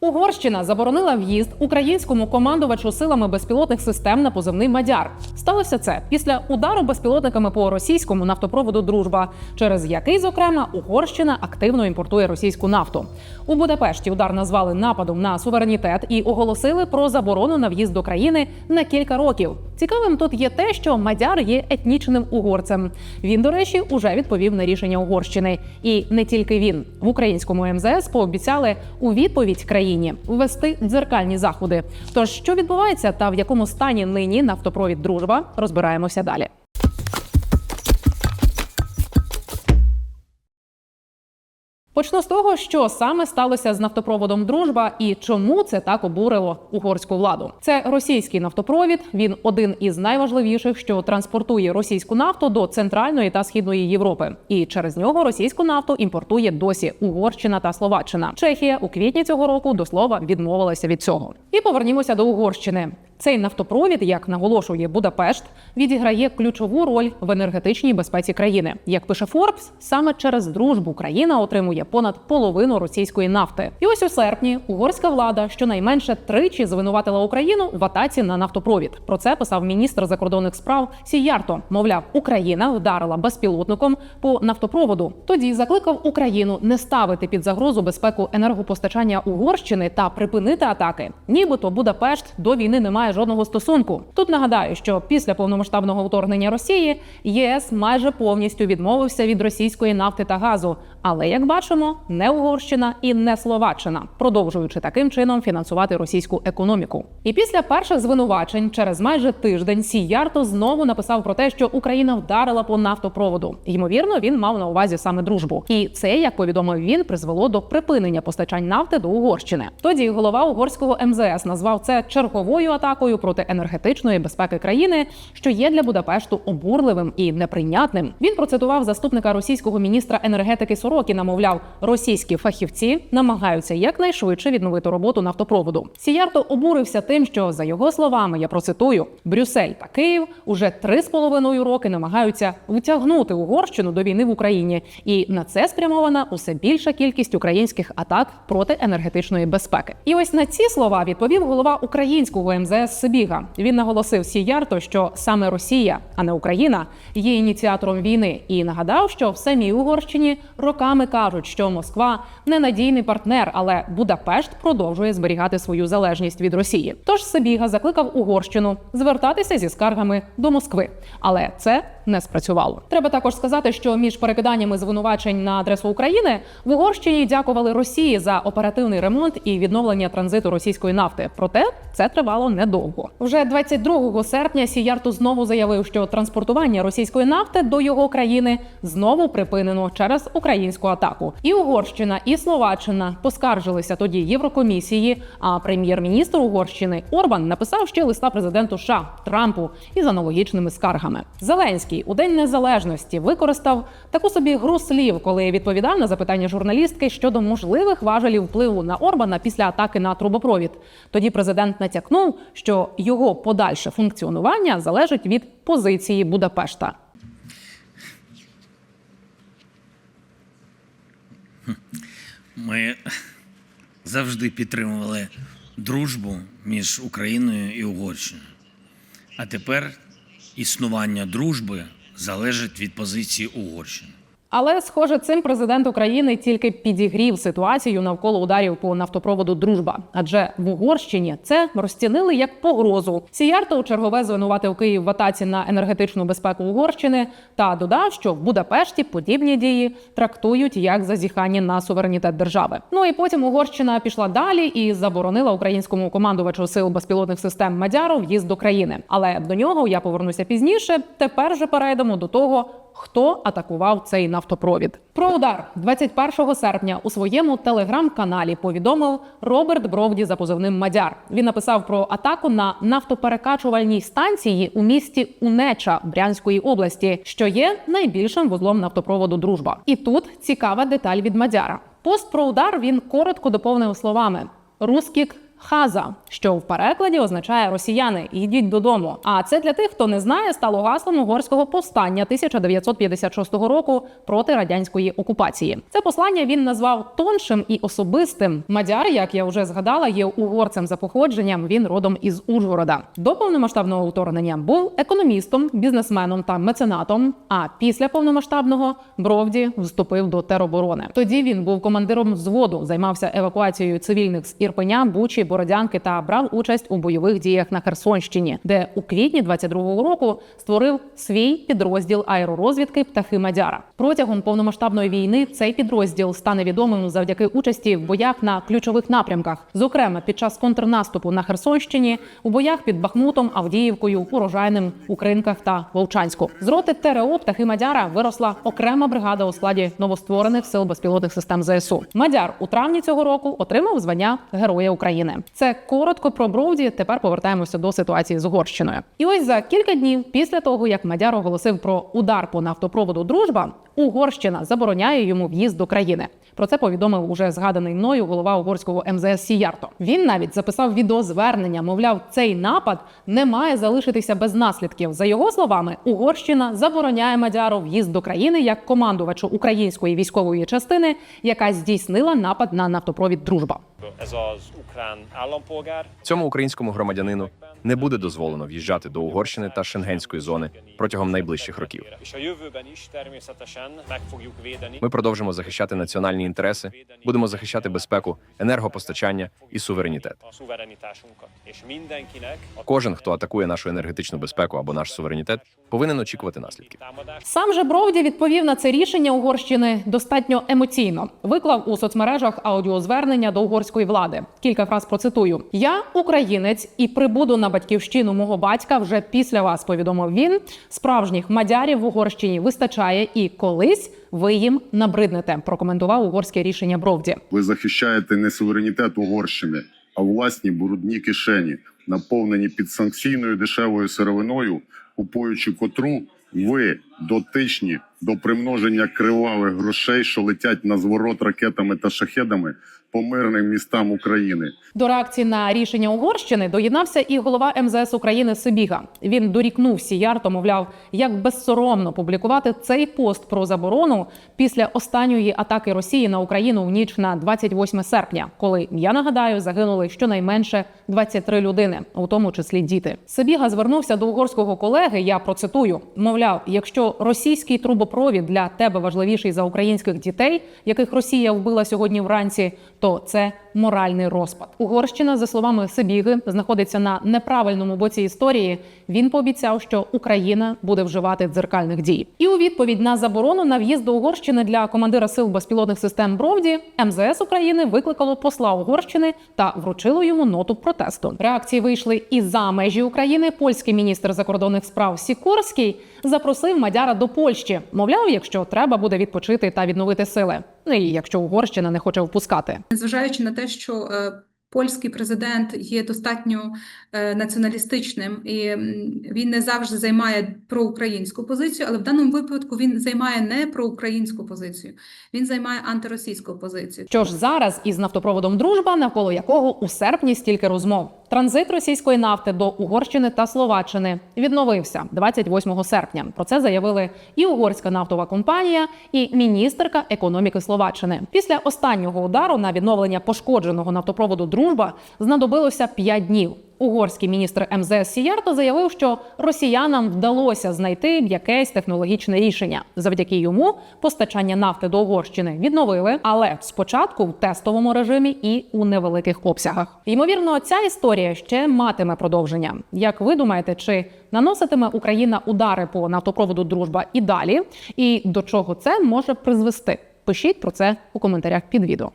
Угорщина заборонила в'їзд українському командувачу силами безпілотних систем на позивний Мадяр. Сталося це після удару безпілотниками по російському нафтопроводу Дружба, через який, зокрема, Угорщина активно імпортує російську нафту. У Будапешті удар назвали нападом на суверенітет і оголосили про заборону на в'їзд до країни на кілька років. Цікавим тут є те, що Мадяр є етнічним угорцем. Він, до речі, уже відповів на рішення Угорщини. І не тільки він в українському МЗС пообіцяли у відповідь країні ввести дзеркальні заходи. Тож що відбувається та в якому стані нині нафтопровід Дружба, розбираємося далі. Почну з того, що саме сталося з нафтопроводом Дружба і чому це так обурило угорську владу. Це російський нафтопровід. Він один із найважливіших, що транспортує російську нафту до центральної та східної Європи. І через нього російську нафту імпортує досі Угорщина та Словаччина. Чехія у квітні цього року до слова відмовилася від цього. І повернімося до Угорщини. Цей нафтопровід, як наголошує Будапешт, відіграє ключову роль в енергетичній безпеці країни. Як пише Форбс, саме через дружбу країна отримує понад половину російської нафти. І ось у серпні угорська влада щонайменше тричі звинуватила Україну в атаці на нафтопровід. Про це писав міністр закордонних справ Сіярто. Мовляв, Україна вдарила безпілотником по нафтопроводу. Тоді закликав Україну не ставити під загрозу безпеку енергопостачання Угорщини та припинити атаки. Нібито Будапешт до війни не має жодного стосунку. Тут нагадаю, що після повномасштабного вторгнення Росії ЄС майже повністю відмовився від російської нафти та газу. Але як бачимо, не Угорщина і не Словаччина, продовжуючи таким чином фінансувати російську економіку. І після перших звинувачень через майже тиждень Сіярто знову написав про те, що Україна вдарила по нафтопроводу. Ймовірно, він мав на увазі саме дружбу. І це, як повідомив він, призвело до припинення постачань нафти до Угорщини. Тоді голова угорського МЗС назвав це черговою атакою проти енергетичної безпеки країни, що є для Будапешту обурливим і неприйнятним. Він процитував заступника російського міністра енергетики Сорокіна, мовляв, російські фахівці намагаються якнайшвидше відновити роботу нафтопроводу. Сіярто обурився тим, що за його словами, я процитую: Брюссель та Київ уже три з половиною роки намагаються втягнути Угорщину до війни в Україні, і на це спрямована усе більша кількість українських атак проти енергетичної безпеки. І ось на ці слова відповів голова українського МЗС Сибіга. Він наголосив Сіярто, що саме Росія, а не Україна, є ініціатором війни, і нагадав, що в самій Угорщині роками кажуть, що Москва ненадійний партнер, але Будапешт продовжує зберігати свою залежність від Росії. Тож Сибіга закликав Угорщину звертатися зі скаргами до Москви, але це не спрацювало. Треба також сказати, що між перекиданнями звинувачень на адресу України в Угорщині дякували Росії за оперативний ремонт і відновлення транзиту російської нафти. Проте це тривало недовго. Вже 22 серпня Сіярто знову заявив, що транспортування російської нафти до його країни знову припинено через українську атаку. І Угорщина, і Словаччина поскаржилися тоді Єврокомісії. А прем'єр-міністр Угорщини Орбан написав ще листа президенту США Трампу із аналогічними скаргами. Зеленський у день незалежності використав таку собі гру слів, коли відповідав на запитання журналістки щодо можливих важелів впливу на Орбана після атаки на трубопровід. Тоді президент натякнув, що його подальше функціонування залежить від позиції Будапешта. Ми завжди підтримували дружбу між Україною і Угорщиною. А тепер існування дружби залежить від позиції Угорщини. Але, схоже, цим президент України тільки підігрів ситуацію навколо ударів по нафтопроводу Дружба. Адже в Угорщині це розцінили як погрозу. Сіярто у чергове звинуватив Київ в атаці на енергетичну безпеку Угорщини та додав, що в Будапешті подібні дії трактують як зазіхання на суверенітет держави. Ну і потім Угорщина пішла далі і заборонила українському командувачу сил безпілотних систем Мадяру в'їзд до країни. Але до нього я повернуся пізніше. Тепер же перейдемо до того, хто атакував цей нафтопровід. Про удар 21 серпня у своєму телеграм-каналі повідомив Роберт Бровді за позивним Мадяр. Він написав про атаку на нафтоперекачувальній станції у місті Унеча Брянської області, що є найбільшим вузлом нафтопроводу Дружба. І тут цікава деталь від Мадяра. Пост про удар він коротко доповнив словами: Рускік Хаза, що в перекладі означає росіяни, йдіть додому. А це для тих, хто не знає, стало гаслом угорського повстання 1956 року проти радянської окупації. Це послання він назвав тоншим і особистим. Мадяр, як я вже згадала, є угорцем за походженням. Він родом із Ужгорода. До повномасштабного вторгнення був економістом, бізнесменом та меценатом. А після повномасштабного Бровді вступив до тероборони. Тоді він був командиром взводу, займався евакуацією цивільних з Ірпеня, Бучі, Бородянки та брав участь у бойових діях на Херсонщині, де у квітні 22-го року створив свій підрозділ аеророзвідки птахи Мадяра. Протягом повномасштабної війни цей підрозділ стане відомим завдяки участі в боях на ключових напрямках, зокрема під час контрнаступу на Херсонщині, у боях під Бахмутом, Авдіївкою, Урожайним, Укринках та Вовчанську. З роти ТРО птахи Мадяра виросла окрема бригада у складі новостворених сил безпілотних систем ЗСУ. Мадяр у травні цього року отримав звання Героя України. Це коротко про Бровді. Тепер повертаємося до ситуації з Угорщиною. І ось за кілька днів після того, як Мадяр оголосив про удар по нафтопроводу Дружба, Угорщина забороняє йому в'їзд до країни. Про це повідомив уже згаданий мною голова угорського МЗС Сіярто. Він навіть записав відеозвернення. Мовляв, цей напад не має залишитися без наслідків. За його словами, Угорщина забороняє Мадяру в'їзд до країни як командувачу української військової частини, яка здійснила напад на нафтопровід Дружба. Цьому українському громадянину не буде дозволено в'їжджати до Угорщини та Шенгенської зони протягом найближчих років. Ми продовжимо захищати національні інтереси, будемо захищати безпеку, енергопостачання і суверенітет. Кожен, хто атакує нашу енергетичну безпеку або наш суверенітет, повинен очікувати наслідків. Сам же Бровді відповів на це рішення Угорщини достатньо емоційно. Виклав у соцмережах аудіозвернення до угорської влади. Кілька фраз процитую: Я українець і прибуду на батьківщину мого батька вже після вас. Повідомив він. Справжніх мадярів в Угорщині вистачає, і колись ви їм набриднете. Прокоментував угорське рішення Бровді. Ви захищаєте не суверенітет Угорщини, а власні брудні кишені, наповнені підсанкційною дешевою сировиною, купуючи котру ви дотичні до примноження кривавих грошей, що летять на зворот ракетами та шахедами по мирним містам України. До реакції на рішення Угорщини доєднався і голова МЗС України Сибіга. Він дорікнув Сіярто, мовляв, як безсоромно публікувати цей пост про заборону після останньої атаки Росії на Україну в ніч на 28 серпня, коли я нагадаю, загинули щонайменше 23 людини, у тому числі діти. Сибіга звернувся до угорського колеги. Я процитую: мовляв, якщо російський трубопровід для тебе важливіший за українських дітей, яких Росія вбила сьогодні вранці, то це моральний розпад. Угорщина, за словами Сибіги, знаходиться на неправильному боці історії. Він пообіцяв, що Україна буде вживати дзеркальних дій. І у відповідь на заборону на в'їзд до Угорщини для командира сил безпілотних систем Бровді МЗС України викликало посла Угорщини та вручило йому ноту протесту. Реакції вийшли і за межі України. Польський міністр закордонних справ Сікорський запросив Мадяра до Польщі. Мовляв, якщо треба буде відпочити та відновити сили. Ну і якщо Угорщина не хоче впускати. Незважаючи на те, що е, польський президент є достатньо е, націоналістичним і він не завжди займає проукраїнську позицію, але в даному випадку він займає не проукраїнську позицію, він займає антиросійську позицію. Що ж зараз із нафтопроводом Дружба, навколо якого у серпні стільки розмов. Транзит російської нафти до Угорщини та Словаччини відновився 28 серпня. Про це заявили і угорська нафтова компанія, і міністерка економіки Словаччини. Після останнього удару на відновлення пошкодженого нафтопроводу Дружба знадобилося 5 днів. Угорський міністр МЗС Сіярто заявив, що росіянам вдалося знайти якесь технологічне рішення. Завдяки йому постачання нафти до Угорщини відновили, але спочатку в тестовому режимі і у невеликих обсягах. Ймовірно, ця історія ще матиме продовження. Як ви думаєте, чи наноситиме Україна удари по нафтопроводу Дружба і далі? І до чого це може призвести? Пишіть про це у коментарях під відео.